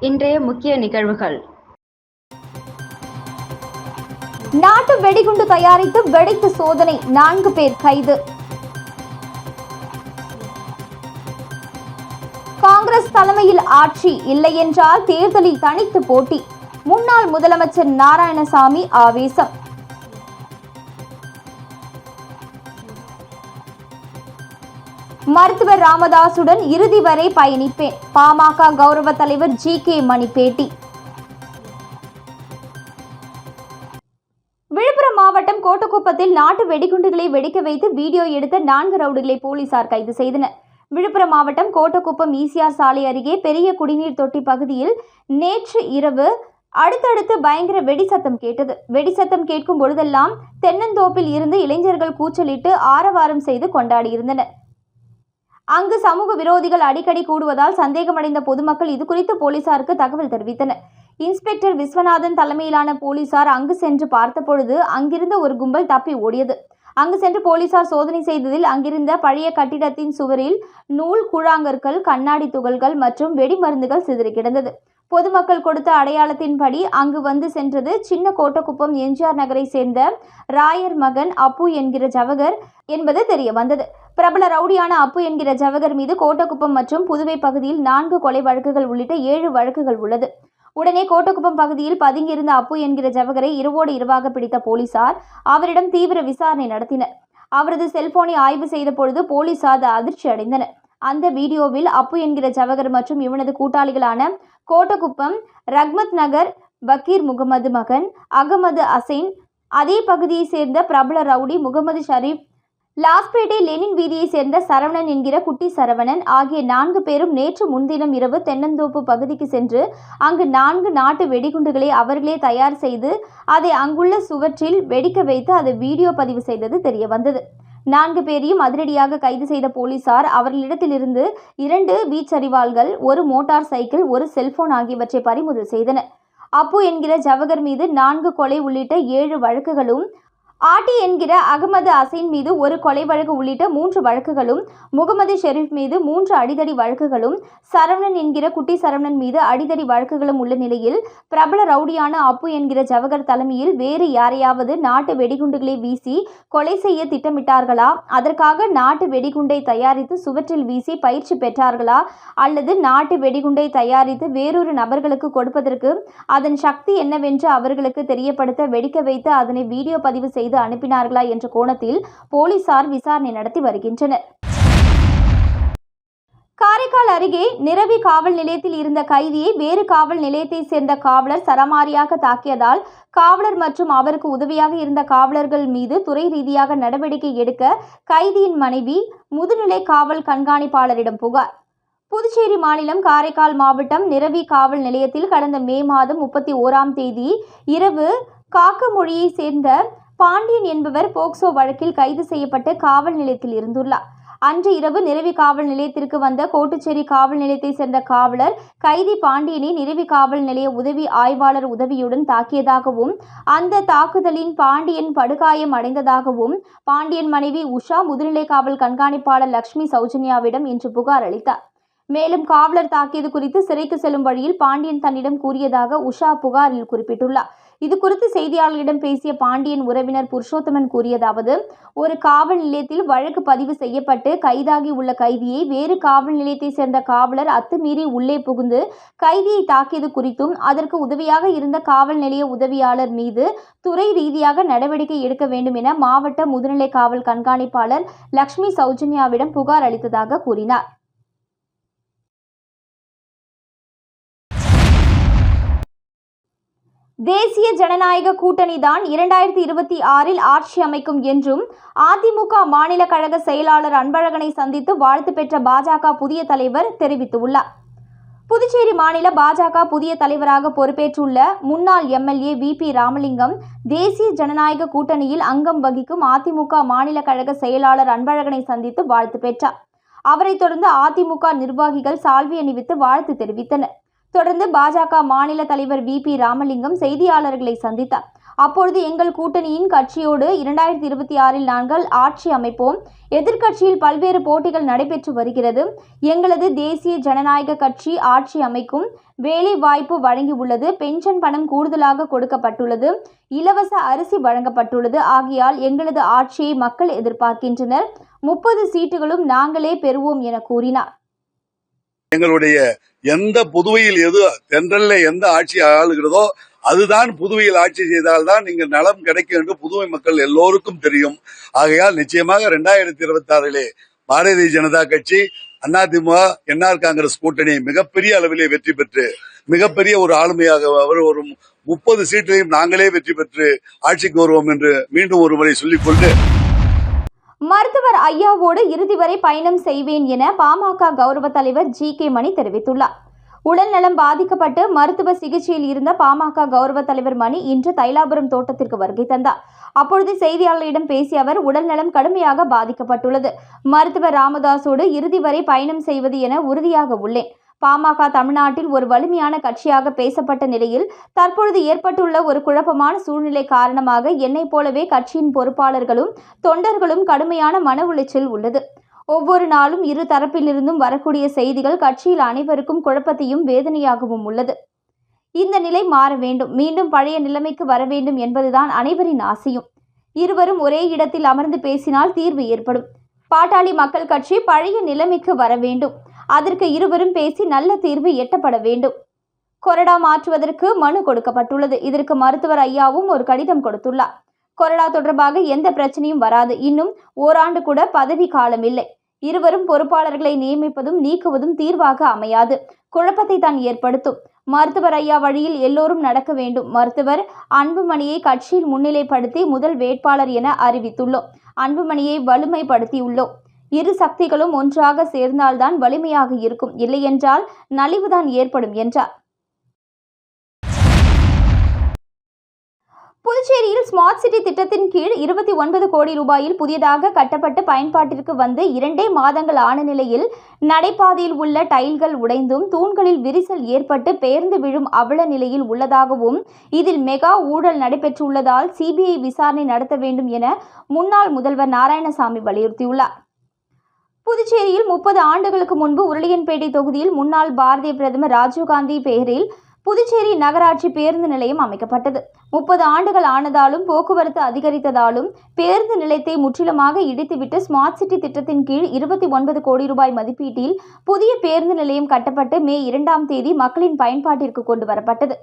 இன்றைய முக்கிய நிகழ்வுகள். நாட்டு வெடிகுண்டு தயாரித்து வெடித்து சோதனை நான்கு பேர் கைது. காங்கிரஸ் தலைமையில் ஆட்சி இல்லை என்றால் தேர்தலில் தனித்து போட்டி. முன்னாள் முதலமைச்சர் நாராயணசாமி ஆவேசம். மருத்துவர் ராமதாசுடன் இறுதி வரை பயணிப்பேன். பாமக கௌரவ தலைவர் ஜி கே மணி பேட்டி விழுப்புரம் மாவட்டம் கோட்டக்குப்பத்தில் நாட்டு வெடிகுண்டுகளை வெடிக்க வைத்து வீடியோ எடுத்த நான்கு ரவுடிகளை போலீசார் கைது செய்தனர். விழுப்புரம் மாவட்டம் கோட்டக்குப்பம் ஈசிஆர் சாலை அருகே பெரிய குடிநீர் தொட்டி பகுதியில் நேற்று இரவு அடுத்தடுத்து பயங்கர வெடி சத்தம் கேட்டது. வெடி சத்தம் கேட்கும் பொழுதெல்லாம் தென்னந்தோப்பில் இருந்து இளைஞர்கள் கூச்சலிட்டு ஆரவாரம் செய்து கொண்டாடியிருந்தனர். அங்கு சமூக விரோதிகள் அடிக்கடி கூடுவதால் சந்தேகமடைந்த பொதுமக்கள் இது குறித்து போலீசாருக்கு தகவல் தெரிவித்தனர். இன்ஸ்பெக்டர் விஸ்வநாதன் தலைமையிலான போலீசார் அங்கு சென்று பார்த்தபொழுது அங்கிருந்த ஒரு கும்பல் தப்பி ஓடியது. அங்கு சென்று போலீசார் சோதனை செய்ததில் அங்கிருந்த பழைய கட்டிடத்தின் சுவரில் நூல் கூழாங்கற்கள் கண்ணாடி துகள்கள் மற்றும் வெடிமருந்துகள் சிதறி கிடந்தது. பொதுமக்கள் கொடுத்த அடையாளத்தின்படி அங்கு வந்து சென்றது சின்ன கோட்டக்குப்பம் எம்ஜிஆர் நகரை சேர்ந்த ராயர் மகன் அப்பு என்கிற ஜவகர் என்பது தெரிய வந்தது. பிரபல ரவுடியான அப்பு என்கிற ஜவகர் மீது கோட்டக்குப்பம் மற்றும் புதுவை பகுதியில் நான்கு கொலை வழக்குகள் உள்ளிட்ட ஏழு வழக்குகள் உள்ளது. உடனே கோட்டக்குப்பம் பகுதியில் பதுங்கியிருந்த அப்பு என்கிற ஜவகரை இரவோடு இரவாக பிடித்த போலீசார் அவரிடம் தீவிர விசாரணை நடத்தினர். அவரது செல்போனை ஆய்வு செய்த பொழுது போலீசார் அதிர்ச்சி அடைந்தனர் அந்த வீடியோவில் அப்பு என்கிற ஜவகர் மற்றும் இவனது கூட்டாளிகளான கோட்டக்குப்பம் ரக்மத் நகர் பக்கீர் முகமது மகன் அகமது அசைன் அதே பகுதியைச் சேர்ந்த பிரபல ரவுடி முகமது ஷரீப் லாஸ்பேட்டை லெனின் வீதியைச் சேர்ந்த சரவணன் என்கிற குட்டி சரவணன் ஆகிய நான்கு பேரும் நேற்று முன்தினம் இரவு தென்னந்தோப்பு பகுதிக்கு சென்று அங்கு நான்கு நாட்டு வெடிகுண்டுகளை அவர்களே தயார் செய்து அதை அங்குள்ள சுவற்றில் வெடிக்க வைத்து அதை வீடியோ பதிவு செய்தது தெரிய வந்தது. நான்கு பேரையும் அதிரடியாக கைது செய்த போலீசார் அவர்களிடத்திலிருந்து இரண்டு வீச்சரிவாள்கள் ஒரு மோட்டார் சைக்கிள் ஒரு செல்போன் ஆகியவற்றை பறிமுதல் செய்தனர். அப்பு என்கிற ஜவகர் மீது நான்கு கொலை உள்ளிட்ட ஏழு வழக்குகளும் ஆட்டி என்கிற அகமது அசைன் மீது ஒரு கொலை வழக்கு உள்ளிட்ட மூன்று வழக்குகளும் முகமது ஷெரீப் மீது மூன்று அடிதடி வழக்குகளும் சரவணன் என்கிற குட்டி சரவணன் மீது அடிதடி வழக்குகளும் உள்ள நிலையில் பிரபல ரவுடியான அப்பு என்கிற ஜவகர் தலைமையில் வேறு யாரையாவது நாட்டு வெடிகுண்டுகளை வீசி கொலை செய்ய திட்டமிட்டார்களா? அதற்காக நாட்டு வெடிகுண்டை தயாரித்து சுவற்றில் வீசி பயிற்சி பெற்றார்களா? அல்லது நாட்டு வெடிகுண்டை தயாரித்து வேறொரு நபர்களுக்கு கொடுப்பதற்கு அதன் சக்தி என்னவென்று அவர்களுக்கு தெரியப்படுத்த வெடிக்க வைத்து அதனை வீடியோ பதிவு செய்து செய்து அனுப்பினார்களா என்ற கோணத்தில் போலீசார் விசாரணை நடத்தி வருகின்றனர். காரைக்கால் அருகே நிரவி காவல் நிலையத்தில் இருந்த கைதியை வேறு காவல் நிலையத்தைச் சேர்ந்த காவலர் சரமாரியாக தாக்கியதால் காவலர் மற்றும் அவருக்கு உதவியாக இருந்த காவலர்கள் மீது துறை ரீதியாக நடவடிக்கை எடுக்க கைதியின் மனைவி முதுநிலை காவல் கண்காணிப்பாளரிடம் புகார். புதுச்சேரி மாநிலம் காரைக்கால் மாவட்டம் நிரவி காவல் நிலையத்தில் கடந்த மே மாதம் முப்பத்தி ஓராம் தேதி இரவு காக்கமொழியைச் சேர்ந்த பாண்டியன் என்பவர் போக்சோ வழக்கில் கைது செய்யப்பட்டு காவல் நிலையத்தில் இருந்துள்ளார். அன்று இரவு நிரவி காவல் நிலையத்திற்கு வந்த கோட்டுச்சேரி காவல் நிலையத்தைச் சேர்ந்த காவலர் கைதி பாண்டியனை நிரவி காவல் நிலைய உதவி ஆய்வாளர் உதவியுடன் தாக்கியதாகவும் அந்த தாக்குதலின் பாண்டியன் படுகாயம் அடைந்ததாகவும் பாண்டியன் மனைவி உஷா முதுநிலை காவல் கண்காணிப்பாளர் லக்ஷ்மி சௌஜன்யாவிடம் இன்று புகார் அளித்தார். மேலும் காவலர் தாக்கியது குறித்து சிறைக்கு செல்லும் வழியில் பாண்டியன் தன்னிடம் கூறியதாக உஷா புகாரில் குறிப்பிட்டுள்ளார். இது குறித்து செய்தியாளர்களிடம் பேசிய பாண்டியன் உறவினர் புருஷோத்தமன் கூறியதாவது ஒரு காவல் நிலையத்தில் வழக்கு பதிவு செய்யப்பட்டு கைதாகி உள்ள கைதியை வேறு காவல் நிலையத்தை சேர்ந்த காவலர் அத்துமீறி உள்ளே புகுந்து கைதியை தாக்கியது குறித்தும் அதற்கு உதவியாக இருந்த காவல் நிலைய உதவியாளர் மீது துறை ரீதியாக நடவடிக்கை எடுக்க வேண்டும் என மாவட்ட முதுநிலை காவல் கண்காணிப்பாளர் லக்ஷ்மி சௌஜன்யாவிடம் புகார் அளித்ததாக கூறினார். தேசிய ஜனநாயக கூட்டணி தான் இரண்டாயிரத்தி இருபத்தி ஆறில் ஆட்சி அமைக்கும் என்றும் அதிமுக மாநில கழக செயலாளர் அன்பழகனை சந்தித்து வாழ்த்து பெற்ற பாஜக புதிய தலைவர் தெரிவித்துள்ளார். புதுச்சேரி மாநில பாஜக புதிய தலைவராக பொறுப்பேற்றுள்ள முன்னாள் எம்எல்ஏ வி பி ராமலிங்கம் தேசிய ஜனநாயக கூட்டணியில் அங்கம் வகிக்கும் அதிமுக மாநில கழக செயலாளர் அன்பழகனை சந்தித்து வாழ்த்து பெற்றார். அவரைத் தொடர்ந்து அதிமுக நிர்வாகிகள் சால்வி அணிவித்து வாழ்த்து தெரிவித்தனர். தொடர்ந்து பாஜக மாநில தலைவர் வி பி ராமலிங்கம் செய்தியாளர்களை சந்தித்தார். அப்பொழுது எங்கள் கூட்டணியின் கட்சியோடு இரண்டாயிரத்தி இருபத்தி ஆறில் நாங்கள் ஆட்சி அமைப்போம். எதிர்க்கட்சியில் பல்வேறு போட்டிகள் நடைபெற்று வருகிறது. எங்களது தேசிய ஜனநாயக கட்சி ஆட்சி அமைக்கும் வேலை வாய்ப்பு வழங்கியுள்ளது பென்ஷன் பணம் கூடுதலாக கொடுக்கப்பட்டுள்ளது. இலவச அரிசி வழங்கப்பட்டுள்ளது. ஆகையால் எங்களது ஆட்சியை மக்கள் எதிர்பார்க்கின்றனர். முப்பது சீட்டுகளும் நாங்களே பெறுவோம் என கூறினார். எங்களுடைய எந்த புதுவையில் எது தென்றல்ல எந்த ஆட்சி ஆளுகிறதோ அதுதான் புதுவையில் ஆட்சி செய்தால்தான் இங்கு நலம் கிடைக்கும் என்று புதுவை மக்கள் எல்லோருக்கும் தெரியும். ஆகையால் நிச்சயமாக இரண்டாயிரத்தி இருபத்தி ஆறிலே பாரதிய ஜனதா கட்சி அதிமுக என்ஆர் காங்கிரஸ் கூட்டணி மிகப்பெரிய அளவிலே வெற்றி பெற்று மிகப்பெரிய ஒரு ஆளுமையாக அவர் ஒரு முப்பது சீட்டையும் நாங்களே வெற்றி பெற்று ஆட்சிக்கு வருவோம் என்று மீண்டும் ஒரு முறை சொல்லிக்கொண்டு மருத்துவர் ஐயாவோடு இறுதி வரை பயணம் செய்வேன் என பாமக கௌரவ தலைவர் ஜி கே மணி தெரிவித்துள்ளார். உடல்நலம் பாதிக்கப்பட்டு மருத்துவ சிகிச்சையில் இருந்த பாமக கௌரவ தலைவர் மணி இன்று தைலாபுரம் தோட்டத்திற்கு வருகை தந்தார். அப்பொழுது செய்தியாளர்களிடம் பேசிய அவர் உடல்நலம் கடுமையாக பாதிக்கப்பட்டுள்ளது. மருத்துவர் ராமதாஸோடு இறுதி வரை பயணம் செய்வது என உறுதியாக உள்ளேன். பாமக தமிழ்நாட்டில் ஒரு வலிமையான கட்சியாக பேசப்பட்ட நிலையில் தற்பொழுது ஏற்பட்டுள்ள ஒரு குழப்பமான சூழ்நிலை காரணமாக என்னை போலவே கட்சியின் பொறுப்பாளர்களும் தொண்டர்களும் கடுமையான மன உளைச்சல் உள்ளது. ஒவ்வொரு நாளும் இரு தரப்பிலிருந்தும் வரக்கூடிய செய்திகள் கட்சியில் அனைவருக்கும் குழப்பத்தையும் வேதனையாகவும் உள்ளது. இந்த நிலை மாற வேண்டும். மீண்டும் பழைய நிலைமைக்கு வர வேண்டும் என்பதுதான் அனைவரின் ஆசையும். இருவரும் ஒரே இடத்தில் அமர்ந்து பேசினால் தீர்வு ஏற்படும். பாட்டாளி மக்கள் கட்சி பழைய நிலைமைக்கு வர வேண்டும். அதற்கு இருவரும் பேசி நல்ல தீர்வு எட்டப்பட வேண்டும். கொறடா மாற்றுவதற்கு மனு கொடுக்கப்பட்டுள்ளது. இதற்கு மருத்துவர் ஐயாவும் ஒரு கடிதம் கொடுத்துள்ளார். கொறடா தொடர்பாக எந்த பிரச்சனையும் வராது. இன்னும் ஓராண்டு கூட பதவி காலம் இல்லை. இருவரும் பொறுப்பாளர்களை நியமிப்பதும் நீக்குவதும் தீர்வாக அமையாது. குழப்பத்தை தான் ஏற்படுத்தும். மருத்துவர் ஐயா வழியில் எல்லோரும் நடக்க வேண்டும். மருத்துவர் அன்புமணியை கட்சியில் முன்னிலைப்படுத்தி முதல் வேட்பாளர் என அறிவித்துள்ளோம். அன்புமணியை வலுமைப்படுத்தியுள்ளோம். இரு சக்திகளும் ஒன்றாக சேர்ந்தால்தான் வலிமையாக இருக்கும். இல்லையென்றால் நலிவுதான் ஏற்படும் என்றார். புதுச்சேரியில் ஸ்மார்ட் சிட்டி திட்டத்தின் கீழ் இருபத்தி ஒன்பது கோடி ரூபாயில் புதியதாக கட்டப்பட்டு பயன்பாட்டிற்கு வந்து இரண்டே மாதங்கள் ஆன நிலையில் நடைபாதையில் உள்ள டைல்கள் உடைந்தும் தூண்களில் விரிசல் ஏற்பட்டு பெயர்ந்து விழும் அவல நிலையில் உள்ளதாகவும் இதில் மெகா ஊழல் நடைபெற்றுள்ளதால் சிபிஐ விசாரணை நடத்த வேண்டும் என முன்னாள் முதல்வர் நாராயணசாமி வலியுறுத்தியுள்ளார். புதுச்சேரியில் முப்பது ஆண்டுகளுக்கு முன்பு உருளியன்பேட்டை தொகுதியில் முன்னாள் பாரதிய பிரதமர் ராஜீவ்காந்தி பெயரில் புதுச்சேரி நகராட்சி பேருந்து நிலையம் அமைக்கப்பட்டது. முப்பது ஆண்டுகள் ஆனதாலும் போக்குவரத்து அதிகரித்ததாலும் பேருந்து நிலையத்தை முற்றிலுமாக இடித்துவிட்டு ஸ்மார்ட் சிட்டி திட்டத்தின் கீழ் இருபத்தி ஒன்பது கோடி ரூபாய் மதிப்பீட்டில் புதிய பேருந்து நிலையம் கட்டப்பட்டு மே இரண்டாம் தேதி மக்களின் பயன்பாட்டிற்கு கொண்டு வரப்பட்டது.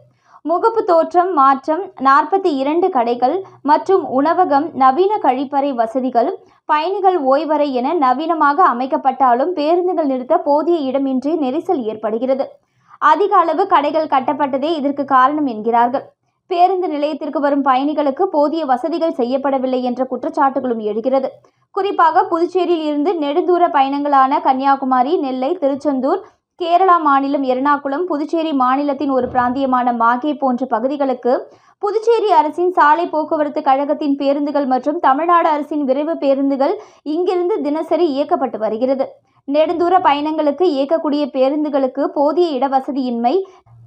முகப்பு தோற்றம் மாற்றம் நாற்பத்தி இரண்டு கடைகள் மற்றும் உணவகம் நவீன கழிப்பறை வசதிகள் பயணிகள் ஓய்வறை என நவீனமாக அமைக்கப்பட்டாலும் பேருந்துகள் நிறுத்த போதிய இடமின்றி நெரிசல் ஏற்படுகிறது. அதிக அளவு கடைகள் கட்டப்பட்டதே இதற்கு காரணம் என்கிறார்கள். பேருந்து நிலையத்திற்கு வரும் பயணிகளுக்கு போதிய வசதிகள் செய்யப்படவில்லை என்ற குற்றச்சாட்டுகளும் எழுகிறது. குறிப்பாக புதுச்சேரியில் இருந்து நெடுந்தூர பயணங்களான கன்னியாகுமரி நெல்லை திருச்செந்தூர் கேரளா மாநிலம் எர்ணாகுளம் புதுச்சேரி மாநிலத்தின் ஒரு பிராந்தியமான மாகே போன்ற பகுதிகளுக்கு புதுச்சேரி அரசின் சாலை போக்குவரத்து கழகத்தின் பேருந்துகள் மற்றும் தமிழ்நாடு அரசின் விரைவு பேருந்துகள் இங்கிருந்து தினசரி இயக்கப்பட்டு வருகிறது. நெடுந்தூர பயணங்களுக்கு இயக்கக்கூடிய பேருந்துகளுக்கு போதிய இடவசதியின்மை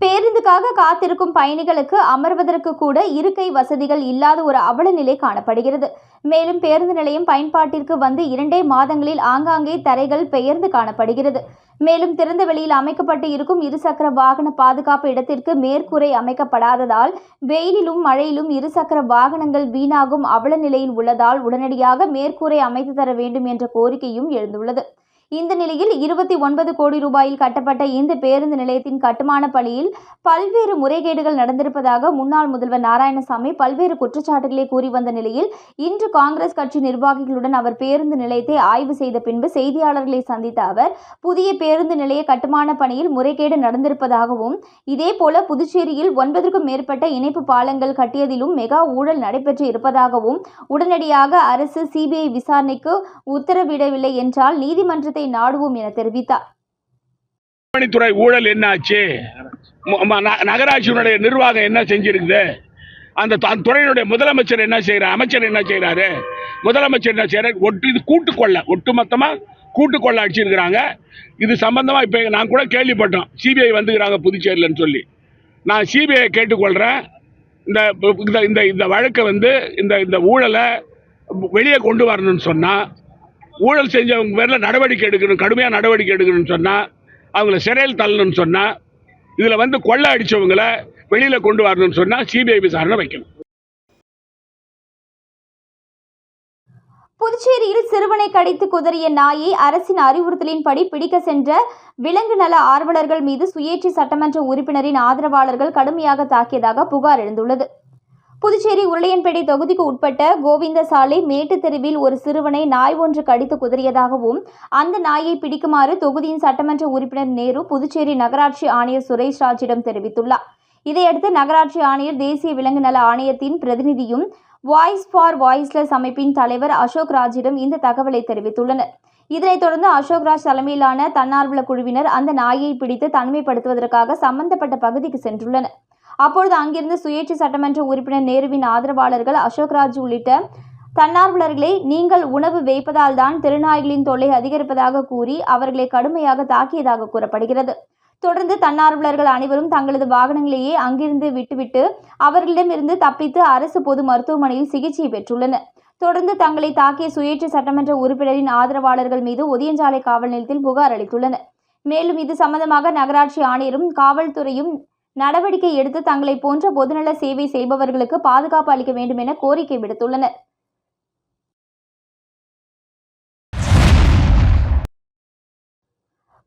பேருந்துக்காக காத்திருக்கும் பயணிகளுக்கு அமர்வதற்கு கூட இருக்கை வசதிகள் இல்லாத ஒரு அவல நிலை காணப்படுகிறது. மேலும் பேருந்து நிலையம் பயன்பாட்டிற்கு வந்து இரண்டே மாதங்களில் ஆங்காங்கே தரைகள் பெயர்ந்து காணப்படுகிறது. மேலும் திறந்த வெளியில் அமைக்கப்பட்டு இருக்கும் இருசக்கர வாகன பாதுகாப்பு இடத்திற்கு மேற்கூரை அமைக்கப்படாததால் வெயிலிலும் மழையிலும் இருசக்கர வாகனங்கள் வீணாகும் அவல நிலையில் உள்ளதால் உடனடியாக மேற்கூரை அமைத்து தர வேண்டும் என்ற கோரிக்கையும் எழுந்துள்ளது. இந்த நிலையில் இருபத்தி ஒன்பது கோடி ரூபாயில் கட்டப்பட்ட இந்த பேருந்து நிலையத்தின் கட்டுமான பணியில் பல்வேறு முறைகேடுகள் நடந்திருப்பதாக முன்னாள் முதல்வர் நாராயணசாமி பல்வேறு குற்றச்சாட்டுகளை கூறி வந்த நிலையில் இன்று காங்கிரஸ் கட்சி நிர்வாகிகளுடன் அவர் பேருந்து நிலையத்தை ஆய்வு செய்த பின்பு செய்தியாளர்களை சந்தித்த அவர் புதிய பேருந்து நிலைய கட்டுமான பணியில் முறைகேடு நடந்திருப்பதாகவும் இதேபோல புதுச்சேரியில் ஒன்பதற்கும் மேற்பட்ட இணைப்பு பாலங்கள் கட்டியதிலும் மெகா ஊழல் நடைபெற்று இருப்பதாகவும் உடனடியாக அரசு சிபிஐ விசாரணைக்கு உத்தரவிடவில்லை என்றால் நீதிமன்றத்தை நாடுவோம் என தெரிவித்தார். பணித்துறை ஊழல் என்ன ஆச்சு ந- நகராட்சியினுடைய நிர்வாகம் என்ன செஞ்சிருக்குது? அந்த துறையினுடைய முதலமைச்சர் என்ன செய்யறாரு அமைச்சர் என்ன செய்யறாரு முதலமைச்சர் என்ன செய்யறாரு ஒட்டு இது கூட்டுக்கொள்ள ஒட்டுமொத்தமா கூட்டுக்கொள்ள அடிச்சிருக்கிறாங்க. இது சம்பந்தமா இப்ப நான் கூட கேள்விப்பட்டோம். சிபிஐ வந்துக்கிறாங்க புதுச்சேரியிலன்னு சொல்லி. நான் சிபிஐ கேட்டுக்கொள்றேன். இந்த இந்த இந்த இந்த வழக்கை வந்து இந்த இந்த ஊழலை வெளியே கொண்டு வரணும்னு சொன்னால் ஊழல் செஞ்சவங்க பேரில் நடவடிக்கை எடுக்கணும் கடுமையாக நடவடிக்கை எடுக்கணும்னு சொன்னால் அவங்கள சிறையில் தள்ளணும்னு சொன்னால் இதில் வந்து கொள்ளை அடித்தவங்கள வெளியில் கொண்டு வரணும்னு சொன்னால் சிபிஐ விசாரணை வைக்கணும். புதுச்சேரியில் சிறுவனை கடித்து குதறிய நாயை அரசின் அறிவுறுத்தலின்படி பிடிக்க சென்ற விலங்கு நல ஆர்வலர்கள் மீது சுயேட்சை சட்டமன்ற உறுப்பினரின் ஆதரவாளர்கள் கடுமையாக தாக்கியதாக புகார் எழுந்துள்ளது. புதுச்சேரி உருளையன்பேட்டை தொகுதிக்கு உட்பட்ட கோவிந்தசாலை மேட்டுத் தெருவில் ஒரு சிறுவனை நாய் ஒன்று கடித்து குதறியதாகவும் அந்த நாயை பிடிக்குமாறு தொகுதியின் சட்டமன்ற உறுப்பினர் நேரு புதுச்சேரி நகராட்சி ஆணையர் சுரேஷ் ராஜிடம் தெரிவித்துள்ளார். இதையடுத்து நகராட்சி ஆணையர் தேசிய விலங்கு நல ஆணையத்தின் பிரதிநிதியும் வாய்ஸ் ஃபார் வாய்ஸ்லெஸ் அமைப்பின் தலைவர் அசோக் ராஜிடம் இந்த தகவலை தெரிவித்துள்ளனர். இதனைத் தொடர்ந்து அசோக் ராஜ் தலைமையிலான தன்னார்வல குழுவினர் அந்த நாயை பிடித்து தனிமைப்படுத்துவதற்காக சம்பந்தப்பட்ட பகுதிக்கு சென்றுள்ளனர். அப்பொழுது அங்கிருந்து சுயேட்சை சட்டமன்ற உறுப்பினர் நேருவின் ஆதரவாளர்கள் அசோக் ராஜ் உள்ளிட்ட தன்னார்வலர்களை நீங்கள் உணவு வைப்பதால் தான் திருநாய்களின் தொல்லை அதிகரிப்பதாக கூறி அவர்களை கடுமையாக தாக்கியதாக கூறப்படுகிறது. தொடர்ந்து தன்னார்வலர்கள் அனைவரும் தங்களது வாகனங்களையே அங்கிருந்து விட்டுவிட்டு அவர்களிடமிருந்து தப்பித்து அரசு பொது மருத்துவமனையில் சிகிச்சை பெற்றுள்ளனர். தொடர்ந்து தங்களை தாக்கிய சுயேட்சை சட்டமன்ற உறுப்பினரின் ஆதரவாளர்கள் மீது ஒதியஞ்சாலை காவல் நிலையத்தில் புகார் அளித்துள்ளனர். மேலும் இது சம்பந்தமாக நகராட்சி ஆணையரும் காவல்துறையும் நடவடிக்கை எடுத்து தங்களை போன்ற பொதுநல சேவை செய்பவர்களுக்கு பாதுகாப்பு அளிக்க வேண்டும் என கோரிக்கை விடுத்துள்ளனர்.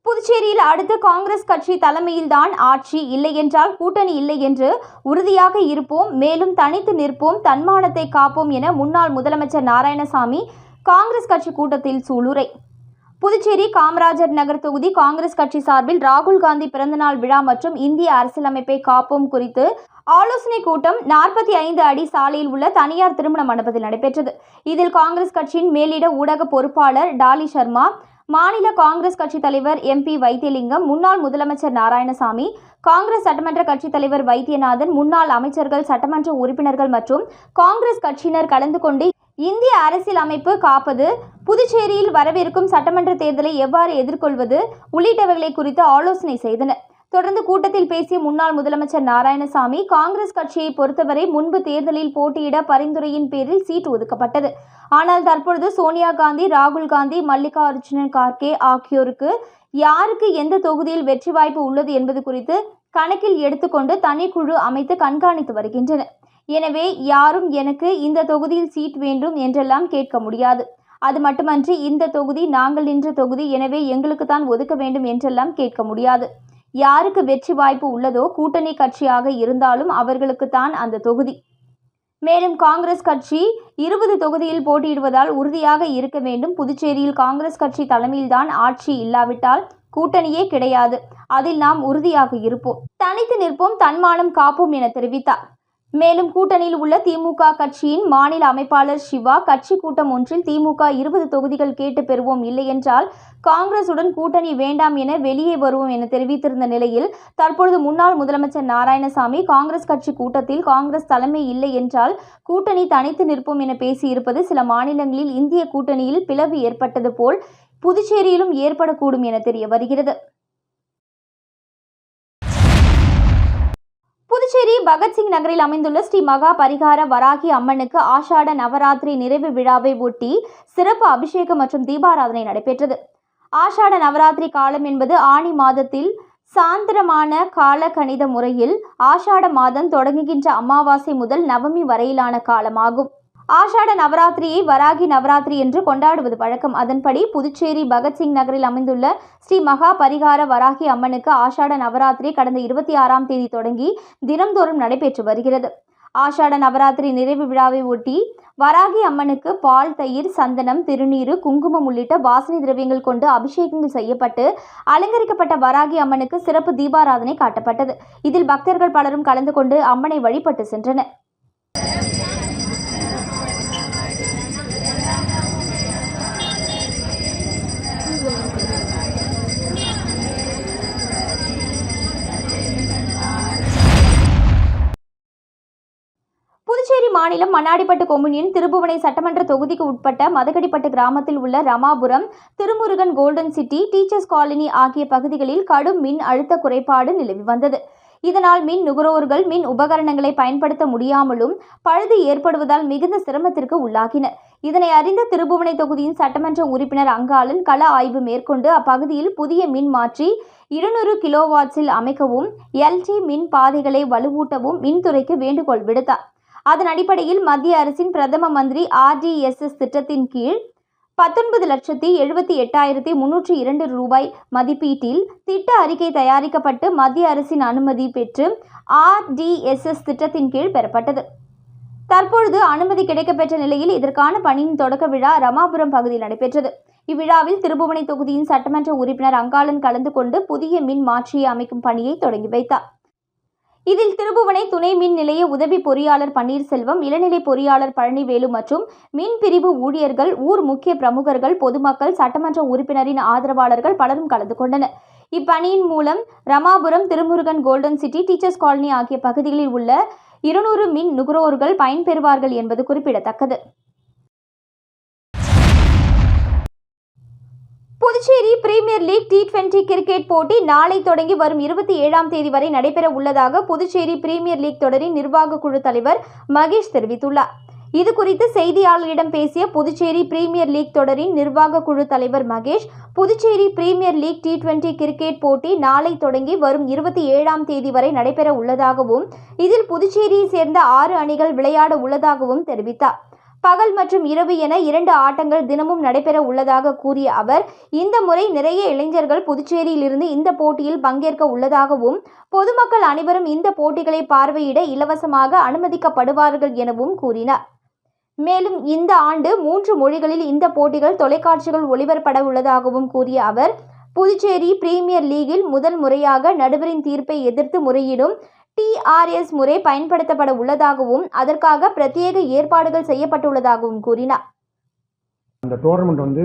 புதுச்சேரியில் அடுத்து காங்கிரஸ் கட்சி தலைமையில்தான் ஆட்சி இல்லை என்றால் கூட்டணி இல்லை என்று உறுதியாக இருப்போம் மேலும் தனித்து நிற்போம் தன்மானத்தை காப்போம் என முன்னாள் முதலமைச்சர் நாராயணசாமி காங்கிரஸ் கட்சி கூட்டத்தில் சூளுரை. புதுச்சேரி காமராஜர் நகர் தொகுதி காங்கிரஸ் கட்சி சார்பில் ராகுல் காந்தி பிறந்தநாள் விழா மற்றும் இந்திய அரசியலமைப்பை காப்போம் குறித்து ஆலோசனை கூட்டம் நாற்பத்தி ஐந்து அடி சாலையில் உள்ள தனியார் திருமண மண்டபத்தில் நடைபெற்றது. இதில் காங்கிரஸ் கட்சியின் மேலிட ஊடக பொறுப்பாளர் டாலி சர்மா மாநில காங்கிரஸ் கட்சி தலைவர் எம்பி வைத்தியலிங்கம் முன்னாள் முதலமைச்சர் நாராயணசாமி காங்கிரஸ் சட்டமன்ற கட்சித் தலைவர் வைத்தியநாதன் முன்னாள் அமைச்சர்கள் சட்டமன்ற உறுப்பினர்கள் மற்றும் காங்கிரஸ் கட்சியினர் கலந்து கொண்டு இந்திய அரசியல் அமைப்பு காப்பது புதுச்சேரியில் வரவிருக்கும் சட்டமன்ற தேர்தலை எவ்வாறு எதிர்கொள்வது உள்ளிட்டவைகளை குறித்து ஆலோசனை செய்தனர். தொடர்ந்து கூட்டத்தில் பேசிய முன்னாள் முதலமைச்சர் நாராயணசாமி காங்கிரஸ் கட்சியை பொறுத்தவரை முன்பு தேர்தலில் போட்டியிட பரிந்துரையின் பேரில் சீட் ஒதுக்கப்பட்டது. ஆனால் தற்பொழுது சோனியா காந்தி ராகுல் காந்தி மல்லிகார்ஜுனன் கார்கே ஆகியோருக்கு யாருக்கு எந்த தொகுதியில் வெற்றி வாய்ப்பு உள்ளது என்பது குறித்து கணக்கில் எடுத்துக்கொண்டு தனிக்குழு அமைத்து கண்காணித்து வருகின்றனர். எனவே யாரும் எனக்கு இந்த தொகுதியில் சீட் வேண்டும் என்றெல்லாம் கேட்க முடியாது. அது மட்டுமன்றி இந்த தொகுதி நாங்கள் நின்ற தொகுதி எனவே எங்களுக்கு தான் ஒதுக்க வேண்டும் என்றெல்லாம் கேட்க முடியாது. யாருக்கு வெற்றி வாய்ப்பு உள்ளதோ கூட்டணி கட்சியாக இருந்தாலும் அவர்களுக்கு தான் அந்த தொகுதி. மேலும் காங்கிரஸ் கட்சி இருபது தொகுதியில் போட்டியிடுவதால் உறுதியாக இருக்க வேண்டும். புதுச்சேரியில் காங்கிரஸ் கட்சி தலைமையில்தான் ஆட்சி இல்லாவிட்டால் கூட்டணியே கிடையாது. அதில் நாம் உறுதியாக இருப்போம். தனித்து நிற்போம் தன்மானம் காப்போம் என தெரிவித்தார். மேலும் கூட்டணியில் உள்ள திமுக கட்சியின் மாநில அமைப்பாளர் சிவா கட்சி கூட்டம் ஒன்றில் திமுக இருபது தொகுதிகள் கேட்டு பெறுவோம் இல்லையென்றால் காங்கிரசுடன் கூட்டணி வேண்டாம் என வெளியே வருவோம் என தெரிவித்திருந்த நிலையில் தற்பொழுது முன்னாள் முதலமைச்சர் நாராயணசாமி காங்கிரஸ் கட்சி கூட்டத்தில் காங்கிரஸ் தலைமை இல்லை என்றால் கூட்டணி தனித்து நிற்போம் என பேசியிருப்பது சில மாநிலங்களில் இந்திய கூட்டணியில் பிளவு ஏற்பட்டது போல் புதுச்சேரியிலும் ஏற்படக்கூடும் என தெரிய வருகிறது. புதுச்சேரி பகத்சிங் நகரில் அமைந்துள்ள ஸ்ரீ மகா பரிகார வராகி அம்மனுக்கு ஆஷாட நவராத்திரி நிறைவு விழாவை ஒட்டி சிறப்பு அபிஷேகம் மற்றும் தீபாராதனை நடைபெற்றது. ஆஷாட நவராத்திரி காலம் என்பது ஆணி மாதத்தில் சாந்திரமான கால கணித முறையில் ஆஷாட மாதம் தொடங்குகின்ற அமாவாசை முதல் நவமி வரையிலான காலமாகும். ஆஷாட நவராத்திரியை வராகி நவராத்திரி என்று கொண்டாடுவது வழக்கம். அதன்படி புதுச்சேரி பகத்சிங் நகரில் அமைந்துள்ள ஸ்ரீ மகா பரிகார வராகி அம்மனுக்கு ஆஷாட நவராத்திரி கடந்த இருபத்தி ஆறாம் தேதி தொடங்கி தினம்தோறும் நடைபெற்று வருகிறது. ஆஷாட நவராத்திரி நிறைவு விழாவை ஒட்டி வராகி அம்மனுக்கு பால் தயிர் சந்தனம் திருநீறு குங்குமம் உள்ளிட்ட வாசனை திரவியங்கள் கொண்டு அபிஷேகங்கள் செய்யப்பட்டு அலங்கரிக்கப்பட்ட வராகி அம்மனுக்கு சிறப்பு தீபாராதனை காட்டப்பட்டது. இதில் பக்தர்கள் பலரும் கலந்து கொண்டு அம்மனை வழிபட்டு சென்றனர். மாநிலம் மண்ணாடிப்பட்டு கொம்யூனியன் திருபுவனை சட்டமன்ற தொகுதிக்கு உட்பட்ட மதகடிப்பட்டு கிராமத்தில் உள்ள Ramapuram Thirumurugan golden city teachers colony ஆகிய பகுதிகளில் கடும் மின் அழுத்த குறைபாடு நிலவி வந்தது. இதனால் மின் நுகர்வோர்கள் மின் உபகரணங்களை பயன்படுத்த முடியாமலும் பழுது ஏற்படுவதால் மிகுந்த சிரமத்திற்கு உள்ளாகினர் இதனை அறிந்த திருபுவனை தொகுதியின் சட்டமன்ற உறுப்பினர் அங்காளன் கள ஆய்வு மேற்கொண்டு அப்பகுதியில் புதிய மின் மாற்றி இருநூறு கிலோவாட்ஸில் அமைக்கவும் எல்டி மின் பாதைகளை வலுவூட்டவும் மின்துறைக்கு வேண்டுகோள் விடுத்தார். அதன் அடிப்படையில் மத்திய அரசின் பிரதம மந்திரி ஆர்டிஎஸ்எஸ் திட்டத்தின் கீழ் பத்தொன்பது லட்சத்தி எழுபத்தி எட்டாயிரத்தி முன்னூற்றி இரண்டு ரூபாய் மதிப்பீட்டில் திட்ட அறிக்கை தயாரிக்கப்பட்டு மத்திய அரசின் அனுமதி பெற்று ஆர்டிஎஸ்எஸ் திட்டத்தின் கீழ் பெறப்பட்டது. தற்பொழுது அனுமதி கிடைக்கப்பெற்ற நிலையில் இதற்கான பணியின் தொடக்க விழா ரமாபுரம் பகுதியில் நடைபெற்றது. இவ்விழாவில் திருபுவனை தொகுதியின் சட்டமன்ற உறுப்பினர் அங்காளன் கலந்து கொண்டு புதிய மின் மாற்றியை அமைக்கும் பணியை தொடங்கி வைத்தார். இதில் திருபுவனை துணை மின் நிலைய உதவி பொறியாளர் பன்னீர்செல்வம் இளநிலை பொறியாளர் பழனிவேலு மற்றும் மின் பிரிவு ஊழியர்கள் ஊர் முக்கிய பிரமுகர்கள் பொதுமக்கள் சட்டமன்ற உறுப்பினரின் ஆதரவாளர்கள் பலரும் கலந்து கொண்டனர். இப்பணியின் மூலம் Ramapuram Thirumurugan golden city teachers colony ஆகிய பகுதிகளில் உள்ள இருநூறு மின் நுகர்வோர்கள் பயன்பெறுவார்கள் என்பது குறிப்பிடத்தக்கது. Puducherry premier league T twenty cricket போட்டி நாளை தொடங்கி வரும் இருபத்தி ஏழாம் தேதி வரை நடைபெற உள்ளதாக புதுச்சேரி பிரீமியர் லீக் தொடரின் நிர்வாக குழு தலைவர் மகேஷ் தெரிவித்துள்ளார். இது குறித்து செய்தியாளர்களிடம் பேசிய புதுச்சேரி பிரீமியர் லீக் தொடரின் நிர்வாக குழு தலைவர் Mahesh Puducherry premier league T twenty cricket போட்டி நாளை தொடங்கி வரும் இருபத்தி ஏழாம் தேதி வரை நடைபெற உள்ளதாகவும் இதில் புதுச்சேரியை சேர்ந்த ஆறு அணிகள் விளையாட உள்ளதாகவும் தெரிவித்தார். பகல் மற்றும் இரவு என இரண்டு ஆட்டங்கள் தினமும் நடைபெற உள்ளதாக கூறிய அவர் இந்த முறை நிறைய இளைஞர்கள் புதுச்சேரியிலிருந்து இந்த போட்டியில் பங்கேற்க உள்ளதாகவும் பொதுமக்கள் அனைவரும் இந்த போட்டிகளை பார்வையிட இலவசமாக அனுமதிக்கப்படுவார்கள் எனவும் கூறினார். மேலும் இந்த ஆண்டு மூன்று மொழிகளில் இந்த போட்டிகள் தொலைக்காட்சிகள் ஒளிபரப்பட உள்ளதாகவும் கூறிய அவர் புதுச்சேரி பிரீமியர் லீகில் முதல் முறையாக நடுவரின் தீர்ப்பை எதிர்த்து முறையிடும் டிஆர்எஸ் முறை பயன்படுத்தப்பட உள்ளதாகவும் அதற்காக பிரத்யேக ஏற்பாடுகள் செய்யப்பட்டுள்ளதாகவும் கூறினார். அந்த டோர்னமெண்ட் வந்து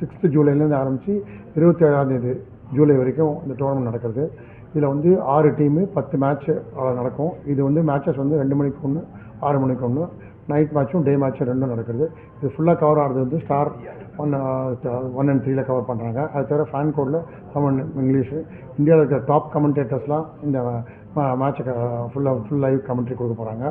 சிக்ஸ்த்து ஜூலைலேருந்து ஆரம்பித்து இருபத்தி தேதி ஜூலை வரைக்கும் இந்த டோர்னமெண்ட் நடக்கிறது. இதில் வந்து ஆறு டீமு பத்து மேட்ச் நடக்கும். இது வந்து மேட்சஸ் வந்து ரெண்டு மணிக்கு ஒன்று ஆறு மணிக்கு ஒன்று நைட் மேட்ச்சும் டே மேட்ச்சும் ரெண்டும் நடக்குது இது ஃபுல்லாக கவர் ஆகிறது வந்து ஸ்டார் ஒன் ஒன் அண்ட் த்ரீல கவர் பண்ணுறாங்க அது தவிர ஃபேன் கோடில் தமிழ் இங்கிலீஷு இந்தியாவில் இருக்கிற டாப் கமெண்டேட்டர்ஸ்லாம் இந்த மேட்சை ஃபுல்லாக ஃபுல் லைவ் கமெண்ட்ரி கொடுக்க போகிறாங்க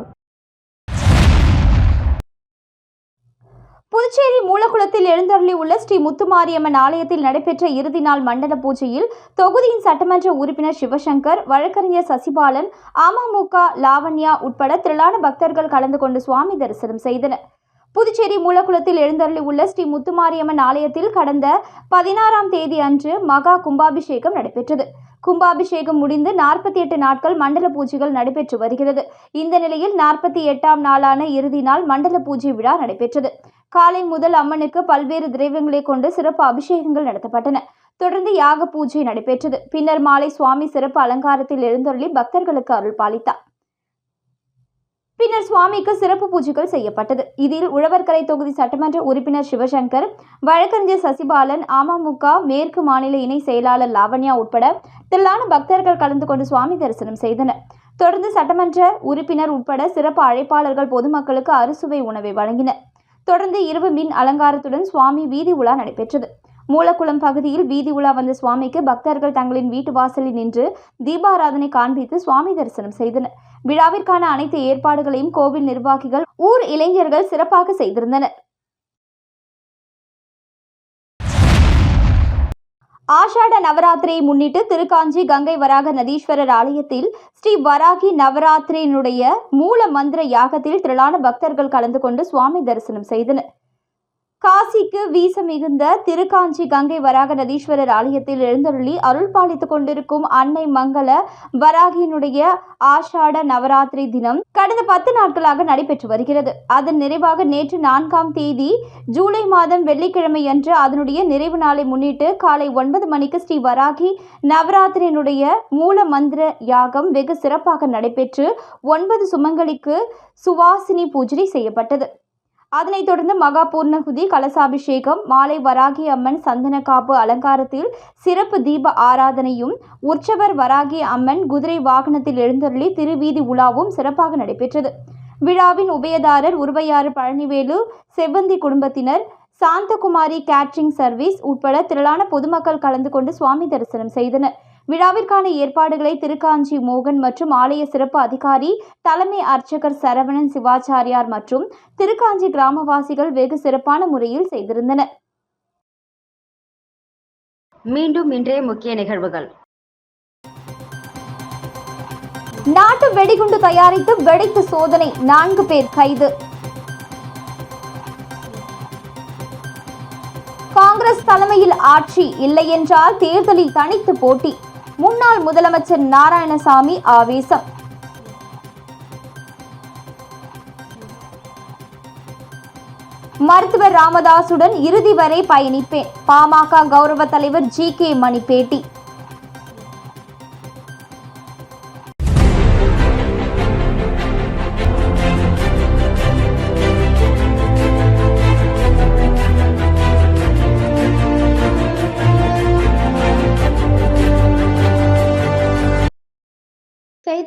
புதுச்சேரி மூலக்குளத்தில் எழுந்தருளி உள்ள ஸ்ரீ முத்துமாரியம்மன் ஆலயத்தில் நடைபெற்ற இறுதி நாள் மண்டல பூஜையில் தொகுதியின் சட்டமன்ற உறுப்பினர் சிவசங்கர் வழக்கறிஞர் சசிபாலன் அமமுக லாவண்யா உட்பட திரளான பக்தர்கள் கலந்து கொண்டு சுவாமி தரிசனம் செய்தனர். புதுச்சேரி மூலக்குளத்தில் எழுந்தருளியுள்ள ஸ்ரீ முத்துமாரியம்மன் ஆலயத்தில் கடந்த பதினாறாம் தேதி அன்று மகா கும்பாபிஷேகம் நடைபெற்றது. கும்பாபிஷேகம் முடிந்து நாற்பத்தி எட்டு நாட்கள் மண்டல பூஜைகள் நடைபெற்று வருகிறது. இந்த நிலையில் நாற்பத்தி எட்டாம் நாளான இறுதி நாள் மண்டல பூஜை விழா நடைபெற்றது. காலை முதல் அம்மனுக்கு பல்வேறு திரவியங்களை கொண்டு சிறப்பு அபிஷேகங்கள் நடத்தப்பட்டன. தொடர்ந்து யாக பூஜை நடைபெற்றது. பின்னர் மாலை சுவாமி சிறப்பு அலங்காரத்தில் எழுந்தருளி பக்தர்களுக்கு அருள் பாலித்தார். பின்னர் சுவாமிக்கு சிறப்பு பூஜைகள் செய்யப்பட்டது. இதில் உழவர்கரை தொகுதி சட்டமன்ற உறுப்பினர் சிவசங்கர் வழக்கறிஞர் சசிபாலன் அமமுக மேற்கு மாநில இணை செயலாளர் லாவண்யா உட்பட திரளான பக்தர்கள் கலந்து கொண்டு சுவாமி தரிசனம் செய்தனர். தொடர்ந்து சட்டமன்ற உறுப்பினர் உட்பட சிறப்பு அழைப்பாளர்கள் பொதுமக்களுக்கு அறுசுவை உணவை வழங்கினர். தொடர்ந்து இரவு மின் அலங்காரத்துடன் சுவாமி வீதி உலா நடைபெற்றது. மூலக்குளம் பகுதியில் வீதி உலா வந்த சுவாமிக்கு பக்தர்கள் தங்களின் வீட்டு வாசலில் நின்று தீபாராதனை காண்பித்து சுவாமி தரிசனம் செய்தனர். விழாவிற்கான அனைத்து ஏற்பாடுகளையும் கோவில் நிர்வாகிகள் ஊர் இளைஞர்கள் சிறப்பாக செய்திருந்தனர். ஆஷாட நவராத்திரியை முன்னிட்டு திருக்காஞ்சி கங்கை வராக நதீஸ்வரர் ஆலயத்தில் ஸ்ரீ வராகி நவராத்திரியினுடைய மூல மந்திர யாகத்தில் திரளான பக்தர்கள் கலந்து கொண்டு சுவாமி தரிசனம் செய்தனர். காசிக்கு வீச மிகுந்த திருக்காஞ்சி கங்கை வராக நதீஸ்வரர் ஆலயத்தில் எழுந்தருளி அருள் பாலித்துக் கொண்டிருக்கும் அன்னை மங்கள வராகியினுடைய ஆஷாட நவராத்திரி தினம் கடந்த பத்து நாட்களாக நடைபெற்று வருகிறது. அதன் நிறைவாக நேற்று நான்காம் தேதி ஜூலை மாதம் வெள்ளிக்கிழமை அன்று அதனுடைய நிறைவு நாளை முன்னிட்டு காலை ஒன்பது மணிக்கு ஸ்ரீ வராகி நவராத்திரியினுடைய மூல மந்திர யாகம் வெகு சிறப்பாக நடைபெற்று ஒன்பது சுமங்கலிக்கு சுவாசினி பூஜை செய்யப்பட்டது. அதனைத் தொடர்ந்து மகா பூர்ணகுதி கலசாபிஷேகம் மாலை வராகி அம்மன் சந்தன காப்பு அலங்காரத்தில் சிறப்பு தீப ஆராதனையும் உற்சவர் வராகி அம்மன் குதிரை வாகனத்தில் எழுந்தருளி திருவீதி உலாவும் சிறப்பாக நடைபெற்றது. விழாவின் உபயதாரர் உருவையாறு பழனிவேலு செவ்வந்தி குடும்பத்தினர் சாந்தகுமாரி கேட்ரிங் சர்வீஸ் உட்பட திரளான பொதுமக்கள் கலந்து கொண்டு சுவாமி தரிசனம் செய்தனர். விழாவிற்கான ஏற்பாடுகளை திருக்காஞ்சி மோகன் மற்றும் ஆலய சிறப்பு அதிகாரி தலைமை அர்ச்சகர் சரவணன் சிவாச்சாரியார் மற்றும் திருக்காஞ்சி கிராமவாசிகள் வெகு சிறப்பான முறையில் செய்திருந்தனர். மீண்டும் இன்றைய முக்கிய நிகழ்வுகள். நாட்டு வெடிகுண்டு தயாரித்து வெடித்து சோதனை நான்கு பேர் கைது. காங்கிரஸ் தலைமையில் ஆட்சி இல்லை என்றால் தேர்தலில் தனித்து போட்டி. முன்னாள் முதலமைச்சர் நாராயணசாமி ஆவேசம். மருத்துவர் ராமதாசுடன் இறுதி வரை பயணிப்பேன். பாமக கௌரவ தலைவர் ஜி கே மணி பேட்டி